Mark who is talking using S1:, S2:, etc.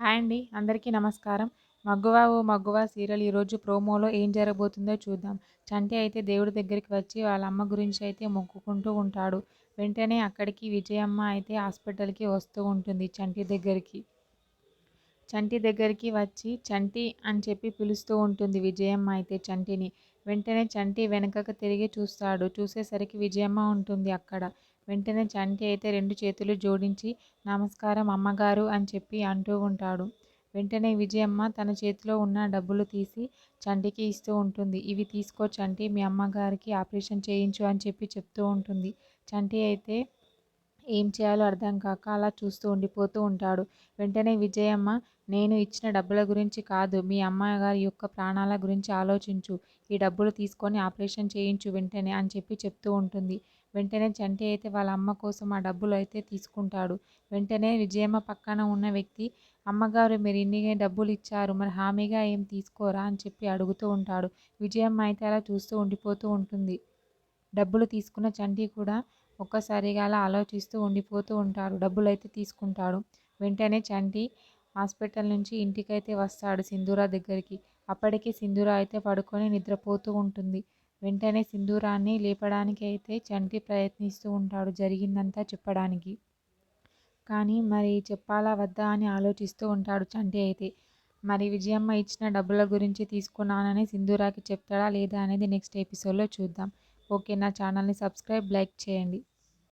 S1: Hi అండి అందరికీ నమస్కారం. మగ్గువా ఓ మగ్గువా సీరియల్ ఈరోజు ప్రోమోలో ఏం జరగబోతుందో చూద్దాం. చంటి అయితే దేవుడి దగ్గరికి వచ్చి వాళ్ళ అమ్మ గురించి అయితే మొక్కుకుంటూ ఉంటాడు. వెంటనే అక్కడికి విజయమ్మ అయితే హాస్పిటల్కి వస్తూ ఉంటుంది చంటి దగ్గరికి. చంటి దగ్గరికి వచ్చి చంటి అని చెప్పి పిలుస్తూ ఉంటుంది విజయమ్మ అయితే చంటిని. వెంటనే చంటి వెనకకు తిరిగి చూస్తాడు. చూసేసరికి విజయమ్మ ఉంటుంది అక్కడ. వెంటనే చంటి అయితే రెండు చేతులు జోడించి నమస్కారం అమ్మగారు అని చెప్పి అంటూ ఉంటాడు. వెంటనే విజయమ్మ తన చేతిలో ఉన్న డబ్బులు తీసి చంటికి ఇస్తూ ఉంటుంది. ఇవి తీసుకో చంటి మీ అమ్మగారికి ఆపరేషన్ చేయించు అని చెప్పి చెప్తూ ఉంటుంది. చంటి అయితే ఏం చేయాలో అర్థం కాక అలా చూస్తూ ఉండిపోతూ ఉంటాడు. వెంటనే విజయమ్మ నేను ఇచ్చిన డబ్బుల గురించి కాదు. మీ అమ్మగారి యొక్క ప్రాణాల గురించి ఆలోచించు. ఈ డబ్బులు తీసుకొని ఆపరేషన్ చేయించు వెంటనే అని చెప్పి చెప్తూ ఉంటుంది. వెంటనే చంటి అయితే వాళ్ళ అమ్మ కోసం ఆ డబ్బులు అయితే తీసుకుంటాడు. వెంటనే విజయమ్మ పక్కన ఉన్న వ్యక్తి అమ్మగారు మీరు ఇన్ని డబ్బులు ఇచ్చారు. మరి హామీగా ఏం తీసుకోరా? అని చెప్పి అడుగుతూ ఉంటాడు. విజయమ్మ అయితే అలా చూస్తూ ఉండిపోతూ ఉంటుంది. డబ్బులు తీసుకున్న చంటి కూడా ఒక్కసారిగా అలా ఆలోచిస్తూ ఉండిపోతూ ఉంటాడు. డబ్బులు అయితే తీసుకుంటాడు. వెంటనే చంటి హాస్పిటల్ నుంచి ఇంటికైతే వస్తాడు సింధూరా దగ్గరికి. అప్పటికి సింధూర అయితే పడుకొని నిద్రపోతూ ఉంటుంది. వెంటనే సింధూరాన్ని లేపడానికి అయితే చంటి ప్రయత్నిస్తూ ఉంటాడు జరిగిందంతా చెప్పడానికి. కానీ మరి చెప్పాలా వద్దా అని ఆలోచిస్తూ ఉంటాడు చంటి అయితే. మరి విజయమ్మ ఇచ్చిన డబ్బుల గురించి తీసుకున్నానని సింధూరాకి చెప్తాడా లేదా అనేది నెక్స్ట్ ఎపిసోడ్లో చూద్దాం. ఓకే. నా ఛానల్ని సబ్స్క్రైబ్ లైక్ చేయండి.